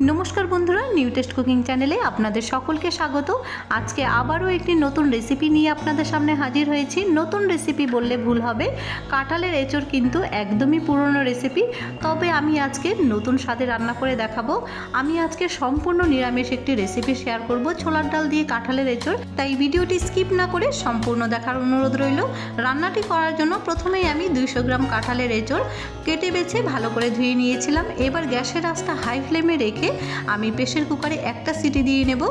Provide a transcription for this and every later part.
নমস্কার বন্ধুরা new test cooking চ্যানেলে আপনাদের সকলকে স্বাগত। আজকে আবারও একটি নতুন রেসিপি নিয়ে আপনাদের সামনে হাজির হয়েছি। নতুন রেসিপি বললে ভুল হবে। কাঁঠালের এঁচড় কিন্তু একদমই পুরনো রেসিপি তবে আমি আজকে নতুন স্বাদে রান্না করে দেখাবো। আমি আজকে সম্পূর্ণ নিরামিষ একটি রেসিপি শেয়ার করব। ছোলার ডাল দিয়ে কাঁঠালের এঁচড়। তাই ভিডিওটি স্কিপ না করে সম্পূর্ণ দেখার অনুরোধ রইল। রান্নাটি করার জন্য প্রথমেই আমি দুইশো গ্রাম কাঁঠালের এঁচড় কেটে বেছে ভালো করে ধুয়ে নিয়েছিলাম। এবার গ্যাসের আঁচটা হাই ফ্লেমে রেখে আমি প্রেশার কুকারে একটা সিটি দিয়ে নেব।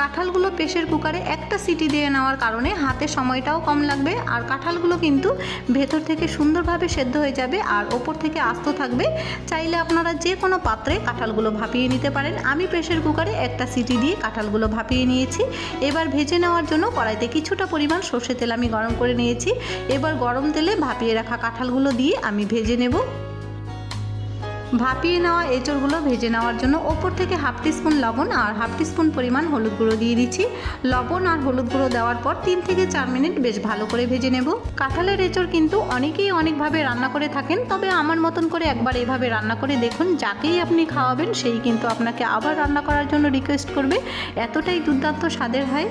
কাঁঠালগুলো প্রেশার কুকারে একটা সিটি দিয়ে নেওয়ার কারণে হাতে সময়টাও কম লাগবে আর কাঁঠালগুলো কিন্তু ভেতর থেকে সুন্দরভাবে সেদ্ধ হয়ে যাবে আর ওপর থেকে আস্ত থাকবে। চাইলে আপনারা যে কোনো পাত্রে কাঁঠালগুলো ভাপিয়ে নিতে পারেন। আমি প্রেশার কুকারে একটা সিটি দিয়ে কাঁঠালগুলো ভাপিয়ে নিয়েছি। এবার ভেজে নেওয়ার জন্য কড়াইতে কিছুটা পরিমাণ সর্ষে তেল আমি গরম করে নিয়েছি। এবার গরম তেলে ভাপিয়ে রাখা কাঁঠালগুলো দিয়ে আমি ভেজে নেব। ভাপিয়ে নেওয়া এঁচড়গুলো ভেজে নেওয়ার জন্য ওপর থেকে হাফ টিস্পুন লবণ আর হাফ টিস্পুন পরিমাণ হলুদ গুঁড়ো দিয়ে দিচ্ছি। লবণ আর হলুদ গুঁড়ো দেওয়ার পর তিন থেকে চার মিনিট বেশ ভালো করে ভেজে নেব। কাঁঠালের এঁচড় কিন্তু অনেকেই অনেকভাবে রান্না করে থাকেন, তবে আমার মতন করে একবার এভাবে রান্না করে দেখুন, যাকেই আপনি খাওয়াবেন সেই কিন্তু আপনাকে আবার রান্না করার জন্য রিকোয়েস্ট করবে। এতটাই দুর্দান্ত স্বাদের হয়।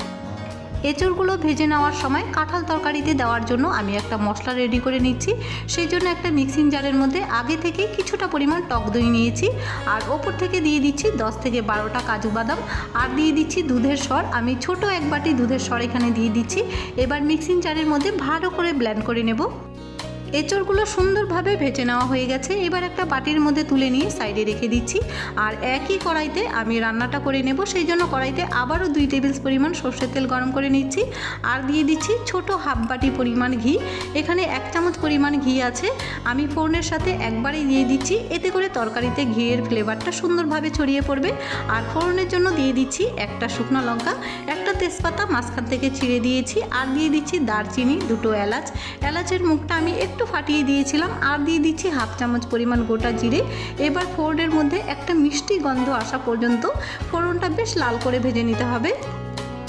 এঁচড়গুলো ভেজে নেওয়ার সময় কাঁঠাল তরকারিতে দেওয়ার জন্য আমি একটা মশলা রেডি করে নিচ্ছি। সেই জন্য একটা মিক্সিং জারের মধ্যে আগে থেকে কিছুটা পরিমাণ টক দই নিয়েছি। আর ওপর থেকে দিয়ে দিচ্ছি দশ থেকে বারোটা কাজু বাদাম। আর দিয়ে দিচ্ছি দুধের স্বর। আমি ছোট এক বাটি দুধের স্বর এখানে দিয়ে দিচ্ছি। এবার মিক্সিং জারের মধ্যে ভালো করে ব্ল্যান্ড করে নেব। এঁচড়গুলো সুন্দরভাবে ভেজে নেওয়া হয়ে গেছে। এবার একটা বাটির মধ্যে তুলে নিয়ে সাইডে রেখে দিচ্ছি। আর একই কড়াইতে আমি রান্নাটা করে নেব। সেই জন্য কড়াইতে আবারও দুই টেবিল পরিমাণ সর্ষের তেল গরম করে নিচ্ছি। আর দিয়ে দিচ্ছি ছোট হাফ বাটি পরিমাণ ঘি। এখানে এক চামচ পরিমাণ ঘি আছে। আমি ফোড়নের সাথে একবারই দিয়ে দিচ্ছি। এতে করে তরকারিতে ঘিয়ের ফ্লেভারটা সুন্দরভাবে ছড়িয়ে পড়বে। আর ফোড়নের জন্য দিয়ে দিচ্ছি একটা শুকনো লঙ্কা, একটা তেজপাতা মাঝখান থেকে ছিঁড়ে দিয়েছি। আর দিয়ে দিচ্ছি দারচিনি, দুটো এলাচ। এলাচের মুখটা আমি একটু ফাটিয়ে দিয়েছিলাম। আর দিয়ে দিচ্ছি হাফ চামচ পরিমাণ গোটা জিরে। এবার ফোড়নের মধ্যে একটা মিষ্টি গন্ধ আসা পর্যন্ত ফোড়নটা বেশ লাল করে ভেজে নিতে হবে।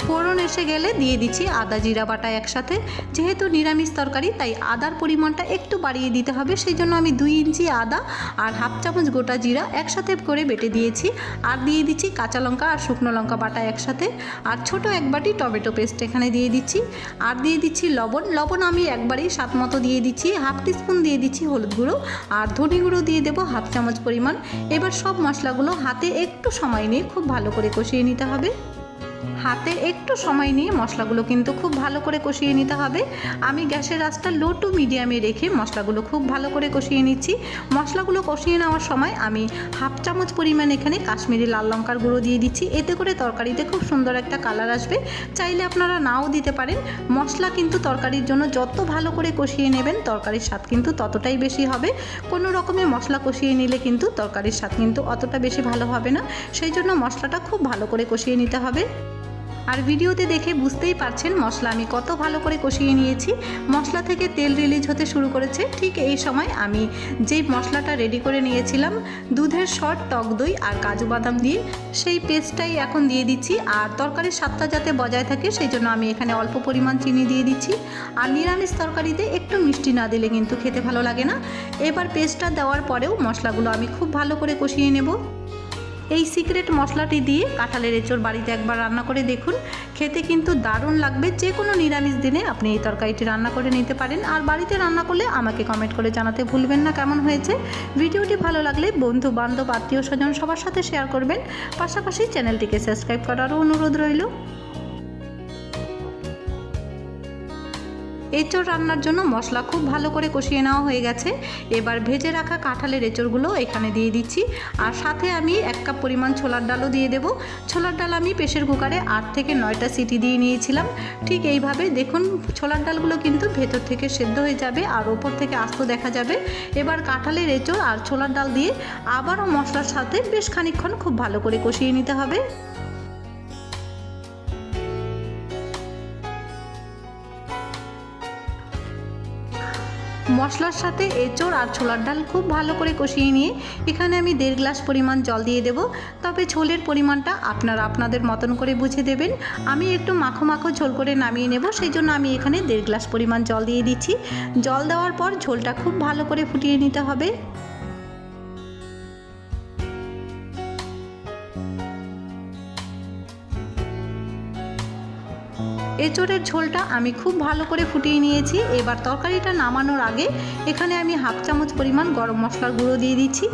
ফোড়ন এসে গেলে দিয়ে দিচ্ছি আদা জিরা বাটা একসাথে। যেহেতু নিরামিষ তরকারি, তাই আদার পরিমাণটা একটু বাড়িয়ে দিতে হবে। সেই জন্য আমি দুই ইঞ্চি আদা আর হাফ চামচ গোটা জিরা একসাথে করে বেটে দিয়েছি। আর দিয়ে দিচ্ছি কাঁচা লঙ্কা আর শুকনো লঙ্কা বাটা একসাথে। আর ছোট এক বাটি টমেটো পেস্ট এখানে দিয়ে দিচ্ছি। আর দিয়ে দিচ্ছি লবণ। লবণ আমি একবারেই স্বাদ মতো দিয়ে দিচ্ছি। হাফ টিস্পুন দিয়ে দিচ্ছি হলুদ গুঁড়ো। আর ধনে গুঁড়ো দিয়ে দেবো হাফ চামচ পরিমাণ। এবার সব মশলাগুলো হাতে একটু সময় নিয়ে খুব ভালো করে কষিয়ে নিতে হবে। হাতে একটু সময় নিয়ে মশলাগুলো কিন্তু খুব ভালো করে কষিয়ে নিতে হবে। আমি গ্যাসের আঁচটা লো টু মিডিয়ামে রেখে মশলাগুলো খুব ভালো করে কষিয়ে নিচ্ছি। মশলাগুলো কষিয়ে নেওয়ার সময় আমি হাফ চামচ পরিমাণ এখানে কাশ্মীরি লাল লঙ্কার গুঁড়ো দিয়ে দিচ্ছি। এতে করে তরকারিতে খুব সুন্দর একটা কালার আসবে। চাইলে আপনারা নাও দিতে পারেন। মশলা কিন্তু তরকারির জন্য যত ভালো করে কষিয়ে নেবেন, তরকারির স্বাদ কিন্তু ততটাই বেশি হবে। কোনো রকমে মশলা কষিয়ে নিলে কিন্তু তরকারির স্বাদ কিন্তু অতটা বেশি ভালো হবে না। সেই জন্য মশলাটা খুব ভালো করে কষিয়ে নিতে হবে। আর ভিডিওতে দেখে বুঝতেই পারছেন মশলা। আমি কত ভালো করে কষিয়ে নিয়েছি। মশলা থেকে তেল রিলিজ হতে শুরু করেছে। ঠিক এই সময় আমি যেই মশলাটা রেডি করে নিয়েছিলাম, দুধের শর্ট টক দই আর কাজু বাদাম দিয়ে, সেই পেস্টটাই এখন দিয়ে দিচ্ছি। আর তরকারির স্বাদটা যাতে বজায় থাকে, সেই জন্য আমি এখানে অল্প পরিমাণ চিনি দিয়ে দিচ্ছি। আর নিরামিষ তরকারিতে একটু মিষ্টি না দিলে কিন্তু খেতে ভালো লাগে না। এবার পেস্টটা দেওয়ার পরেও মশলাগুলো আমি খুব ভালো করে কষিয়ে নেব। এই সিক্রেট মশলাটি দিয়ে কাঁঠালের এঁচোর বাড়িতে একবার রান্না করে দেখুন। খেতে কিন্তু দারুণ লাগবে। যে কোনো নিরামিষ দিনে আপনি এই তরকারিটি রান্না করে নিতে পারেন। আর বাড়িতে রান্না করলে আমাকে কমেন্ট করে জানাতে ভুলবেন না কেমন হয়েছে। ভিডিওটি ভালো লাগলে বন্ধু, বান্ধব, আত্মীয় স্বজন সবার সাথে শেয়ার করবেন। পাশাপাশি চ্যানেলটিকে সাবস্ক্রাইব করারও অনুরোধ রইল। এঁচড় রান্নার জন্য মশলা খুব ভালো করে কষিয়ে নেওয়া হয়ে গেছে। এবার ভেজে রাখা কাঁঠালের এঁচড়গুলো এখানে দিয়ে দিচ্ছি। আর সাথে আমি এক কাপ পরিমাণ ছোলার ডালও দিয়ে দেবো। ছোলার ডাল আমি প্রেশার কুকারে আট থেকে নয়টা সিটি দিয়ে নিয়েছিলাম। ঠিক এইভাবে দেখুন, ছোলার ডালগুলো কিন্তু ভেতর থেকে সেদ্ধ হয়ে যাবে আর ওপর থেকে আস্ত দেখা যাবে। এবার কাঁঠালের এঁচড় আর ছোলার ডাল দিয়ে আবারও মশলার সাথে বেশ খানিকক্ষণ খুব ভালো করে কষিয়ে নিতে হবে। মশলার সাথে এঁচড় আর ছোলার ডাল খুব ভালো করে কষিয়ে নিয়ে এখানে আমি দেড় গ্লাস পরিমাণ জল দিয়ে দেব। তবে ঝোলের পরিমাণটা আপনারা আপনাদের মতন করে বুঝে দেবেন। আমি একটু মাখো মাখো ঝোল করে নামিয়ে নেব, সেই জন্য আমি এখানে দেড় গ্লাস পরিমাণ জল দিয়ে দিচ্ছি। জল দেওয়ার পর ঝোলটা খুব ভালো করে ফুটিয়ে নিতে হবে। এঁচোড়ের ঝোলটা আমি খুব ভালো করে ফুটিয়ে নিয়েছি। এবার তরকারিটা নামানোর আগে এখানে আমি হাফ চামচ পরিমাণ গরম মশলার গুঁড়ো দিয়ে দিচ্ছি।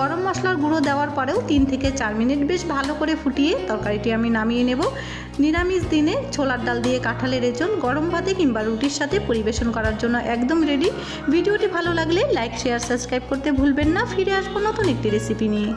গরম মশলার গুঁড়ো দেওয়ার পরেও তিন থেকে চার মিনিট বেশ ভালো করে ফুটিয়ে তরকারিটি আমি নামিয়ে নেব। নিরামিষ দিনে ছোলার ডাল দিয়ে কাঁঠালের এঁচড়, গরম ভাতে কিংবা রুটির সাথে পরিবেশন করার জন্য একদম রেডি ভিডিওটি ভালো লাগলে লাইক শেয়ার সাবস্ক্রাইব করতে ভুলবেন না। ফিরে আসব নতুন একটি রেসিপি নিয়ে।